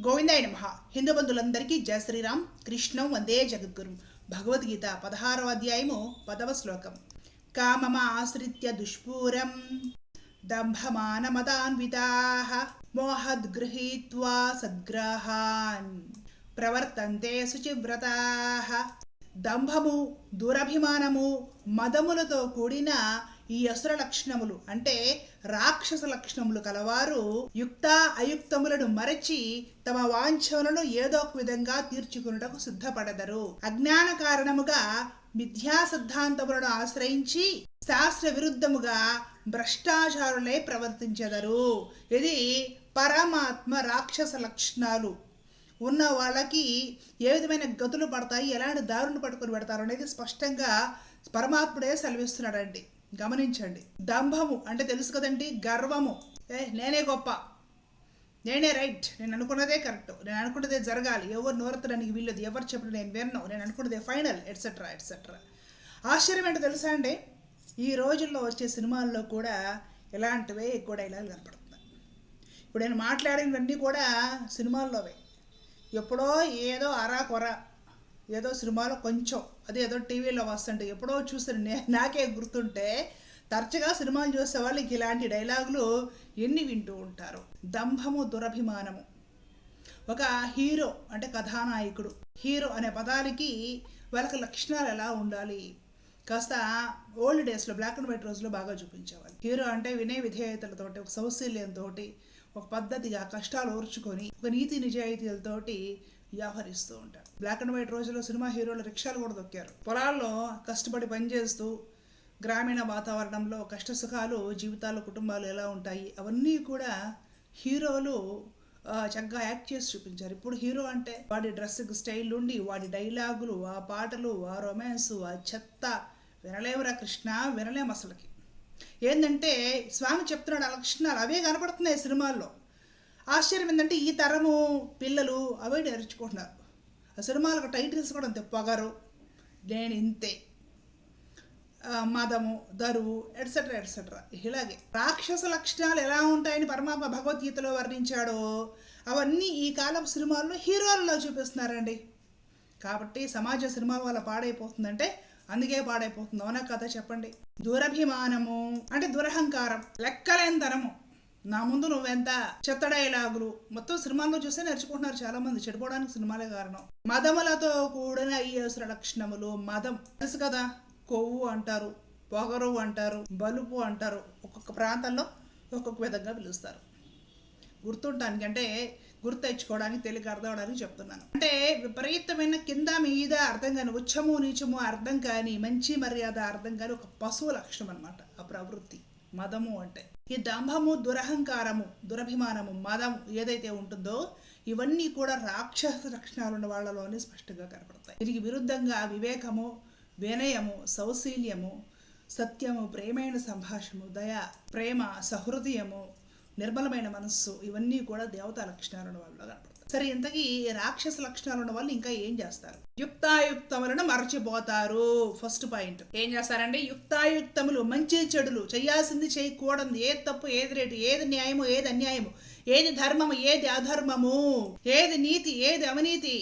గోవిందాయ నమ. హిందూ బంధులందరికీ జయ శ్రీరామ్. కృష్ణం వందే జగద్గురు. భగవద్గీత పదహారవ అధ్యాయము పదవ శ్లోకం. కామమాశ్రిత్య దుష్పూరం దంభమానమదాన్వితా మోహద్గృహీత్వా సద్గ్రహాన్ ప్రవర్తంతే శుచివ్రతా. దంభము దురభిమానము మదములతో కూడిన ఈ అసుర లక్షణములు అంటే రాక్షస లక్షణములు కలవారు యుక్త అయుక్తములను మరచి తమ వాంఛలను ఏదో ఒక విధంగా తీర్చుకున్నటకు సిద్ధపడదరు. అజ్ఞాన కారణముగా మిథ్యా సిద్ధాంతములను ఆశ్రయించి శాస్త్ర విరుద్ధముగా భ్రష్టాచారులై ప్రవర్తించెదరు. ఇది పరమాత్మ రాక్షస లక్షణాలు. ఉన్న వాళ్ళకి ఏ విధమైన గతులు పడతాయి ఎలాంటి దారులు పట్టుకొని పెడతారు అనేది స్పష్టంగా పరమాత్ముడే సెలవిస్తున్నాడండి. గమనించండి. దంభము అంటే తెలుసు కదండి గర్వము. ఏ నేనే గొప్ప. నేనే రైట్. నేను అనుకున్నదే కరెక్ట్. నేను అనుకున్నదే జరగాలి. ఎవరు నోరెత్తడానికి వీళ్ళది. ఎవరు చెప్పిన నేను విన్ను. నేను అనుకున్నదే ఫైనల్ ఎట్సెట్రా ఎట్సెట్రా ఆశ్చర్యం ఏంటో తెలుసా అండి? ఈ రోజుల్లో వచ్చే సినిమాల్లో కూడా ఇలాంటివే ఎక్కువ డైలాగులు కనపడుతుంది ఇప్పుడు నేను మాట్లాడినవన్నీ కూడా సినిమాల్లోవే. ఎప్పుడో ఏదో అరా కొర ఏదో సినిమాలో కొంచెం అదే ఏదో టీవీలో వస్తుంటే ఎప్పుడో చూసిన నే నాకే గుర్తుంటే తరచుగా సినిమాలు చూసే వాళ్ళకి ఇలాంటి డైలాగులు ఎన్ని వింటూ ఉంటారు. దంభము దురభిమానము. ఒక హీరో అంటే కథానాయకుడు. హీరో అనే పదానికి వాళ్ళకి లక్షణాలు ఎలా ఉండాలి? కాస్త ఓల్డ్ డేస్లో బ్లాక్ అండ్ వైట్ రోజులో బాగా చూపించేవాళ్ళు. హీరో అంటే వినయ విధేయతలతోటి ఒక సౌశల్యంతో ఒక పద్ధతిగా కష్టాలు ఓర్చుకొని ఒక నీతి నిజాయితీలతోటి వ్యవహరిస్తూ ఉంటారు. బ్లాక్ అండ్ వైట్ రోజుల్లో సినిమా హీరోలు రిక్షాలు కూడా దొక్కారు. పొలాల్లో కష్టపడి పనిచేస్తూ గ్రామీణ వాతావరణంలో కష్ట సుఖాలు జీవితాలు కుటుంబాలు ఎలా ఉంటాయి అవన్నీ కూడా హీరోలు చక్కగా యాక్ట్ చేసి చూపించారు. ఇప్పుడు హీరో అంటే వాడి డ్రెస్సింగ్ స్టైల్ ఉండి వాడి డైలాగులు ఆ పాటలు ఆ రొమాన్స్ ఆ చెత్త వినలేవురా కృష్ణ వినలేం అసలుకి. ఏంటంటే స్వామి చెప్తున్నాడు ఆ లక్షణాలు అవే కనపడుతున్నాయి సినిమాల్లో. ఆశ్చర్యం ఏంటంటే ఈ తరము పిల్లలు అవే నేర్చుకుంటున్నారు. ఆ సినిమాలకు టైటిల్స్ కూడా అంతే పొగరు నేను ఇంతే మదము దరువు ఎట్సెట్రా ఎట్సెట్రా ఇలాగే రాక్షస లక్షణాలు ఎలా ఉంటాయని పరమాత్మ భగవద్గీతలో వర్ణించాడో అవన్నీ ఈ కాలపు సినిమాల్లో హీరోలలో చూపిస్తున్నారండి. కాబట్టి సమాజ సినిమా వల్ల పాడైపోతుందంటే అందుకే పాడైపోతుంది. అవునా కథ చెప్పండి? దురభిమానము అంటే దురహంకారం లెక్కలేనితనము నా ముందు నువ్వెంత చెత్త డైలాగులు మొత్తం సినిమాల్లో చూస్తే నేర్చుకుంటున్నారు చాలా మంది చెడిపోవడానికి సినిమాలే కారణం. మదములతో కూడిన ఈ అవసర లక్షణములు మదం. తెలుసు కదా? కొవ్వు అంటారు పొగరు అంటారు బలుపు అంటారు. ఒక్కొక్క ప్రాంతంలో ఒక్కొక్క విధంగా పిలుస్తారు. గుర్తుండటానికి అంటే గుర్తు తెచ్చుకోవడానికి తెలియక అర్థం అవడానికి చెప్తున్నాను. అంటే విపరీతమైన కింద మీద అర్థం కాని ఉచ్చము నీచము అర్థం కాని మంచి మర్యాద అర్థం కాని ఒక పశువు లక్షణం అనమాట ఆ ప్రవృత్తి. మదము అంటే. ఈ దంభము దురహంకారము దురభిమానము మదము ఏదైతే ఉంటుందో ఇవన్నీ కూడా రాక్షస లక్షణాలు ఉన్న వాళ్ళలోనే స్పష్టంగా కనపడతాయి. దీనికి విరుద్ధంగా వివేకము వినయము సౌశీల్యము సత్యము ప్రేమైన సంభాషము దయ ప్రేమ సహృదయము నిర్మలమైన మనస్సు ఇవన్నీ కూడా దేవతా లక్షణాలను వాళ్ళలో కనపడతాయి. సరే ఇంతకీ ఈ రాక్షస లక్షణాలు ఉన్న వాళ్ళు ఇంకా ఏం చేస్తారు? యుక్తాయుక్తములను మరచిపోతారు. ఫస్ట్ పాయింట్ ఏం చేస్తారంటే యుక్తాయుక్తములు మంచి చెడులు చేయాల్సింది చేయకూడదు ఏది తప్పు ఏది రేటు ఏది న్యాయము ఏది అన్యాయము ఏది ధర్మము ఏది అధర్మము ఏది నీతి ఏది అవినీతి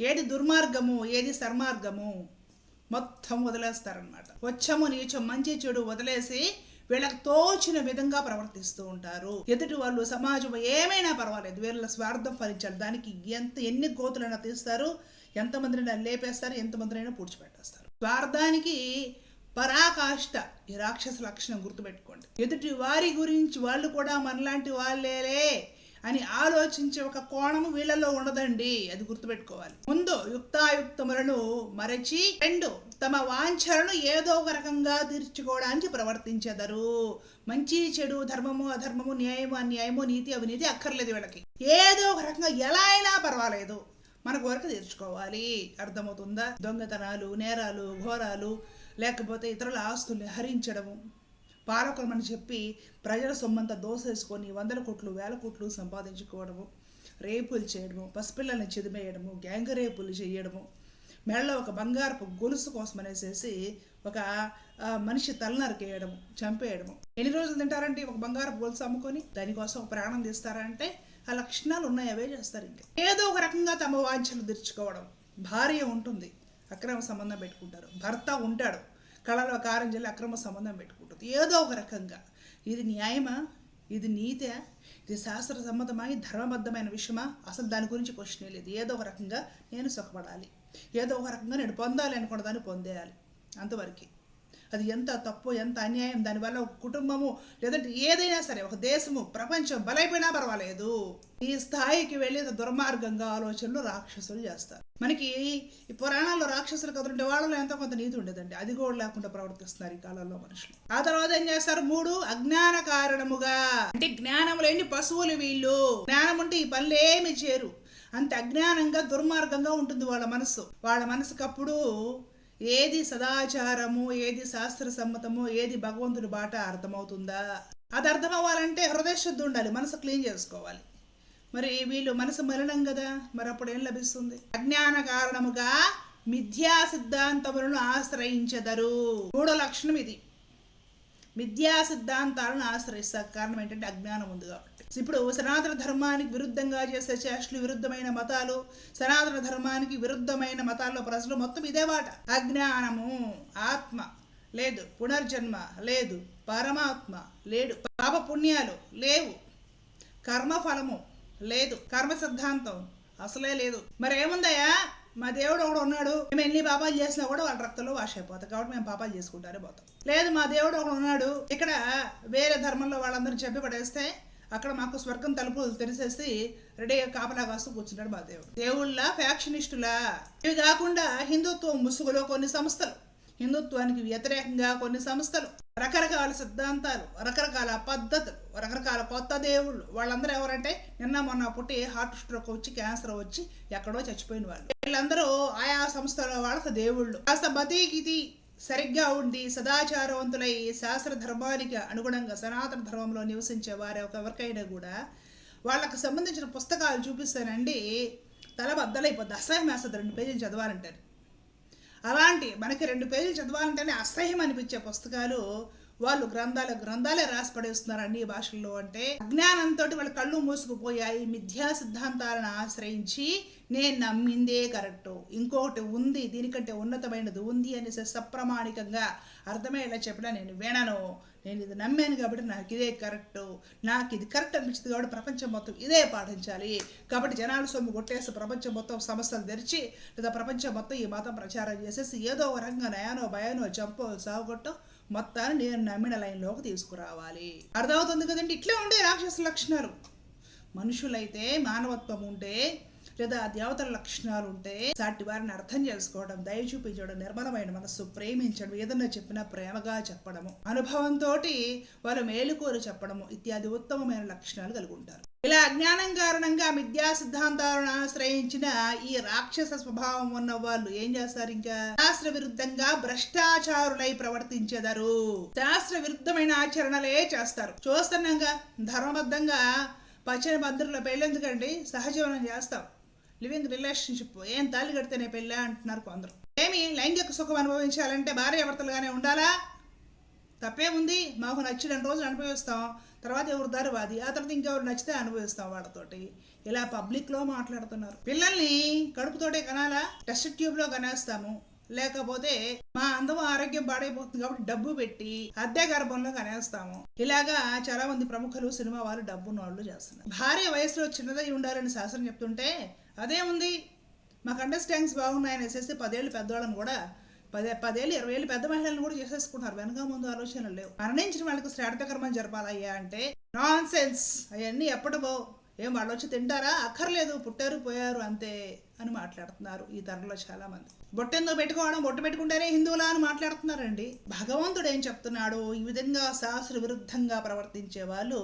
ఏది దుర్మార్గము ఏది సర్మార్గము మొత్తం వదిలేస్తారనమాట వచ్చము నీచం మంచి చెడు వదిలేసి వీళ్ళకి తోచిన విధంగా ప్రవర్తిస్తూ ఉంటారు. ఎదుటి వాళ్ళు సమాజం ఏమైనా పర్వాలేదు. వీళ్ళ స్వార్థం ఫలించాలి. దానికి ఎంత ఎన్ని కోతులైనా తీస్తారు ఎంతమందినైనా లేపేస్తారు ఎంతమందినైనా పూడ్చిపెట్టేస్తారు. స్వార్థానికి పరాకాష్ట ఈ రాక్షస లక్షణం గుర్తుపెట్టుకోండి. ఎదుటి వారి గురించి వాళ్ళు కూడా మనలాంటి వాళ్ళేలే. అని ఆలోచించే ఒక కోణం వీళ్ళలో ఉండదండి. అది గుర్తుపెట్టుకోవాలి. ముందు యుక్తాయుక్తములను మరచి రెండు తమ వాంఛలను ఏదో ఒక రకంగా తీర్చుకోవడానికి ప్రవర్తించెదరు. మంచి చెడు ధర్మము అధర్మము న్యాయము అన్యాయము నీతి అవినీతి అక్కర్లేదు వీళ్ళకి. ఏదో ఒక రకంగా ఎలా అయినా పర్వాలేదు. మన కోరిక తీర్చుకోవాలి. అర్థమవుతుందా? దొంగతనాలు నేరాలు ఘోరాలు లేకపోతే ఇతరుల ఆస్తుల్ని హరించడము. పాలకులమని చెప్పి ప్రజల సొమ్మంతా దోసేసుకొని వందల కోట్లు వేల కోట్లు సంపాదించుకోవడము రేపులు చేయడము పసిపిల్లల్ని చిదిమేయడము గ్యాంగ్ రేపులు చేయడము మెడలో ఒక బంగారపు గొలుసు కోసం అనేసేసి ఒక మనిషి తలనరికేయడము చంపేయడము. ఎన్ని రోజులు తింటారంటే ఒక బంగారపు గొలుసు అమ్ముకొని? దానికోసం ప్రాణం తీస్తారంటే ఆ లక్షణాలు ఉన్నాయి అవే చేస్తారు ఇంకా. ఏదో ఒక రకంగా తమ వాంఛలు తీర్చుకోవడం. భార్య ఉంటుంది అక్రమ సంబంధం పెట్టుకుంటారు భర్త ఉంటాడు కళలో కారం జల్లి అక్రమ సంబంధం పెట్టుకుంటుంది. ఏదో ఒక రకంగా. ఇది న్యాయమా? ఇది నీతే? ఇది శాస్త్ర సమ్మతమా ఇది ధర్మబద్ధమైన విషయమా? అసలు దాని గురించి క్వశ్చన్ లేదు. ఏదో ఒక రకంగా నేను సుఖపడాలి. ఏదో ఒక రకంగా నేను పొందాలి అనుకున్న దాన్ని పొందేయాలి. అంతవరకు. అది ఎంత తప్పు ఎంత అన్యాయం దానివల్ల ఒక కుటుంబము లేదంటే ఏదైనా సరే ఒక దేశము ప్రపంచం బలైపోయినా పర్వాలేదు. ఈ స్థాయికి వెళ్ళి దుర్మార్గంగా ఆలోచనలు రాక్షసులు చేస్తారు. మనకి ఈ పురాణాల్లో రాక్షసులు కదులుంటే వాళ్ళలో ఎంతో కొంత నీతి ఉండేదండి. అది కూడా లేకుండా ప్రవర్తిస్తున్నారు ఈ కాలంలో మనుషులు. ఆ తర్వాత ఏం చేస్తారు? మూడు అజ్ఞాన కారణముగా. అంటే జ్ఞానం లేని పశువులు వీళ్ళు. జ్ఞానం ఉంటే ఈ పనులు ఏమి చేరు అంత అజ్ఞానంగా దుర్మార్గంగా ఉంటుంది వాళ్ళ మనసు. వాళ్ళ మనసుకు అప్పుడు ఏది సదాచారము ఏది శాస్త్ర సమ్మతము ఏది భగవంతుడి బాట అర్థమవుతుందా? అది అర్థం అవ్వాలంటే ఉండాలి మనసు క్లీన్ చేసుకోవాలి. మరి వీళ్ళు మనసు మరణం కదా మరి అప్పుడు ఏం లభిస్తుంది? అజ్ఞాన కారణముగా మిథ్యా సిద్ధాంతములను ఆశ్రయించదరు. మూడో లక్షణం ఇది. మిథ్యా సిద్ధాంతాలను ఆశ్రయిస్తారు. కారణం ఏంటంటే అజ్ఞానం ఉంది కాబట్టి. ఇప్పుడు సనాతన ధర్మానికి విరుద్ధంగా చేసే చేష్టలు విరుద్ధమైన మతాలు సనాతన ధర్మానికి విరుద్ధమైన మతాల్లో ప్రజలు మొత్తం ఇదే వాట అజ్ఞానము ఆత్మ లేదు పునర్జన్మ లేదు పరమాత్మ లేడు పాప పుణ్యాలు లేవు. కర్మఫలము లేదు కర్మ సిద్ధాంతం అసలే లేదు. మరి ఏముందయ్యా మా దేవుడు ఒకడు ఉన్నాడు. మేము ఎన్ని పాపాలు చేసినా కూడా వాళ్ళ రక్తంలో వాష్ అయిపోతాం. కాబట్టి మేము పాపాలు చేసుకుంటారే పోతాం. లేదు మా దేవుడు ఒకడు ఉన్నాడు. ఇక్కడ వేరే ధర్మంలో వాళ్ళందరూ చెప్పి పడేస్తే అక్కడ మాకు స్వర్గం తలుపులు తెరిసేసి రెడీగా కాపలా కాస్తూ కూర్చున్నాడు మా దేవుడు. దేవుళ్ళ ఫ్యాక్షనిస్టులా. ఇవి కాకుండా హిందుత్వం ముసుగులో కొన్ని సంస్థలు. హిందుత్వానికి వ్యతిరేకంగా కొన్ని సంస్థలు. రకరకాల సిద్ధాంతాలు రకరకాల పద్ధతులు రకరకాల కొత్త దేవుళ్ళు. వాళ్ళందరూ ఎవరంటే నిన్న మొన్న పుట్టి హార్ట్ స్ట్రోక్ వచ్చి క్యాన్సర్ వచ్చి ఎక్కడో చచ్చిపోయిన వాళ్ళు. వీళ్ళందరూ ఆయా సంస్థల వాళ్ళ దేవుళ్ళు. కాస్త బతీకితి. సరిగ్గా ఉండి సదాచారవంతులై శాస్త్ర ధర్మానికి అనుగుణంగా సనాతన ధర్మంలో నివసించే వారి ఎవరికైనా కూడా వాళ్ళకు సంబంధించిన పుస్తకాలు చూపిస్తానండి తల బద్దలైపోద్ది. అసహ్యం వేస్తుంది. రెండు పేజీలు చదవాలంటారు అలాంటి మనకి రెండు పేజీలు చదవాలంటేనే అసహ్యం అనిపించే పుస్తకాలు వాళ్ళు గ్రంథాలు గ్రంథాలే రాసి పడేస్తున్నారు అన్ని భాషల్లో అంటే. అజ్ఞానంతో వాళ్ళ కళ్ళు మూసుకుపోయాయి. మిథ్యా సిద్ధాంతాలను ఆశ్రయించి నేను నమ్మిందే కరెక్టు. ఇంకొకటి ఉంది దీనికంటే ఉన్నతమైనది ఉంది అనేసి సప్రమాణికంగా అర్థమయ్యేలా చెప్పినా నేను వినను. నేను ఇది నమ్మాను కాబట్టి నాకు ఇదే కరెక్టు. నాకు ఇది కరెక్ట్ అనిపించింది కాబట్టి ప్రపంచం మొత్తం ఇదే పాటించాలి. కాబట్టి జనాల సొమ్ము కొట్టేసి ప్రపంచం మొత్తం సమస్యలు తెరిచి లేదా ప్రపంచం మొత్తం ఈ మతం ప్రచారం చేసేసి ఏదో ఒక రకంగా నయానో భయానో చంపో సాగుకొట్టో మొత్తాన్ని నేను నమ్మిన లైన్లోకి తీసుకురావాలి. అర్థమవుతుంది కదండి? ఇట్లే ఉండే రాక్షస లక్షణాలు. మనుషులైతే మానవత్వం ఉంటే లేదా దేవతల లక్షణాలు ఉంటే సాటి వారిని అర్థం చేసుకోవడం దయ చూపించడం నిర్మలమైన మనస్సు ప్రేమించడం ఏదన్నా చెప్పినా ప్రేమగా చెప్పడము అనుభవంతో వారు మేలుకోరు చెప్పడము ఇత్యాది ఉత్తమమైన లక్షణాలు కలిగి ఉంటారు ఇలా అజ్ఞానం కారణంగా విద్యా సిద్ధాంతాలను ఆశ్రయించిన ఈ రాక్షస స్వభావం ఉన్న వాళ్ళు ఏం చేస్తారు ఇంకా? శాస్త్ర విరుద్ధంగా భ్రష్టాచారులై ప్రవర్తించెదరు. శాస్త్ర విరుద్ధమైన ఆచరణలే చేస్తారు. చూస్తున్నాగా ధర్మబద్ధంగా పచ్చని భద్రుల పెళ్ళెందుకండి? సహజీవనం చేస్తాం. లివింగ్ రిలేషన్షిప్ ఏం తాళి కడితేనే పెళ్ళా అంటున్నారు కొందరు. ఏమి లైంగిక సుఖం అనుభవించాలంటే భార్య భర్తలుగానే ఉండాలా? తప్పేముంది మాకు నచ్చిన రోజులు అనుభవిస్తాం తర్వాత ఎవరు దారి వాది ఆ తర్వాత ఇంకెవరు నచ్చితే అనుభవిస్తాం వాళ్ళతోటి. ఇలా పబ్లిక్లో మాట్లాడుతున్నారు. పిల్లల్ని కడుపుతోటే కనాలా? టెస్ట్ ట్యూబ్లో కనేస్తాము లేకపోతే మా అందం ఆరోగ్యం పాడైపోతుంది కాబట్టి డబ్బు పెట్టి అద్దె గర్భంలో కనేస్తాము. ఇలాగా చాలా మంది ప్రముఖులు సినిమా వాళ్ళు డబ్బున్న వాళ్ళు చేస్తున్నారు. భార్య వయసులో చిన్నదై ఉండాలని శాస్త్రం చెప్తుంటే అదే ఉంది మాకు అండర్స్టాండింగ్స్ బాగున్నాయని వేసేసి పదేళ్ళు పెద్దవాళ్ళని కూడా పదే పదేళ్ళు ఇరవై ఏళ్ళు పెద్ద మహిళలను కూడా చేసేసుకుంటున్నారు వెనక ముందు ఆలోచనలు లేవు. మరణించిన వాళ్ళకి శ్రాద్ధ కర్మం జరపాలయ్యా అంటే నాన్ సెన్స్ అవన్నీ ఎప్పటివో ఏం వాళ్ళు వచ్చి తింటారా? అక్కర్లేదు. పుట్టారు పోయారు అంతే అని మాట్లాడుతున్నారు ఈ తరంలో చాలా మంది బొట్టెందుకు పెట్టుకోవడం? బొట్టు పెట్టుకుంటేనే హిందువులా అని మాట్లాడుతున్నారండి. భగవంతుడు ఏం చెప్తున్నాడు ఈ విధంగా శాస్త్ర విరుద్ధంగా ప్రవర్తించే వాళ్ళు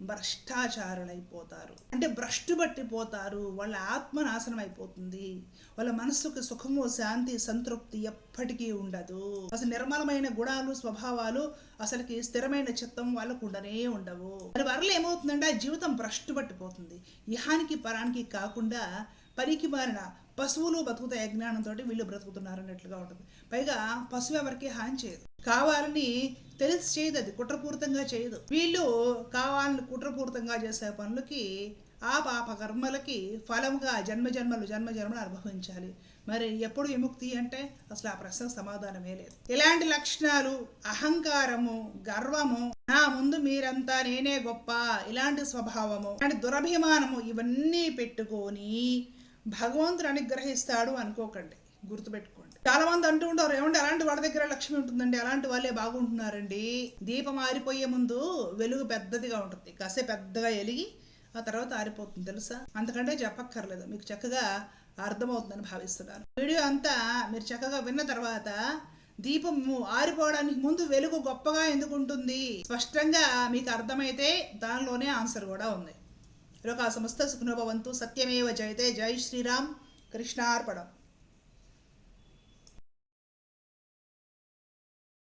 భ్రష్టాచారులైపోతారు. అంటే భ్రష్టు పట్టిపోతారు. వాళ్ళ ఆత్మ నాశనం అయిపోతుంది వాళ్ళ మనస్సుకు సుఖము శాంతి సంతృప్తి ఎప్పటికీ ఉండదు. అసలు నిర్మలమైన గుణాలు స్వభావాలు అసలుకి స్థిరమైన చిత్తం వాళ్ళకు ఉండనే ఉండవు. మరి వరలు ఏమవుతుందంటే ఆ జీవితం భ్రష్టు పట్టిపోతుంది. ఇహానికి పరానికి కాకుండా పనికి మారిన పశువులు బతుకుతాయి అజ్ఞానంతో వీళ్ళు బ్రతుకుతున్నారు అన్నట్లుగా ఉంటుంది. పైగా పశువు ఎవరికి హాని చేయదు. కావాలని తెలిసి చేయదు అది కుట్రపూరితంగా చేయదు. వీళ్ళు కావాలని కుట్రపూరితంగా చేసే పనులకి ఆ పాప కర్మలకి ఫలంగా జన్మ జన్మలు జన్మ అనుభవించాలి. మరి ఎప్పుడు విముక్తి అంటే అసలు ఆ ప్రశ్నకు సమాధానమే లేదు. ఇలాంటి లక్షణాలు అహంకారము గర్వము నా ముందు మీరంతా నేనే గొప్ప ఇలాంటి స్వభావము ఇలాంటి దురభిమానము ఇవన్నీ పెట్టుకొని భగవంతుడు అనుగ్రహిస్తాడు అనుకోకండి గుర్తుపెట్టుకోండి. చాలా మంది అంటూ ఉంటారు ఏమంటే అలాంటి వాళ్ళ దగ్గర లక్ష్మి ఉంటుందండి అలాంటి వాళ్ళే బాగుంటున్నారండి. దీపం ఆరిపోయే ముందు వెలుగు పెద్దదిగా ఉంటుంది. కాసే పెద్దగా ఎలిగి ఆ తర్వాత ఆరిపోతుంది తెలుసా? అంతకంటే చెప్పక్కర్లేదు. మీకు చక్కగా అర్థమవుతుందని భావిస్తున్నాను. వీడియో అంతా మీరు చక్కగా విన్న తర్వాత దీపము ఆరిపోవడానికి ముందు వెలుగు గొప్పగా ఎందుకు ఉంటుంది? స్పష్టంగా మీకు అర్థమైతే దానిలోనే ఆన్సర్ కూడా ఉంది. లోకా సమస్త సుఖనోభవంతు సత్యమేవ జయతే జై శ్రీరామ్ కృష్ణార్పణం.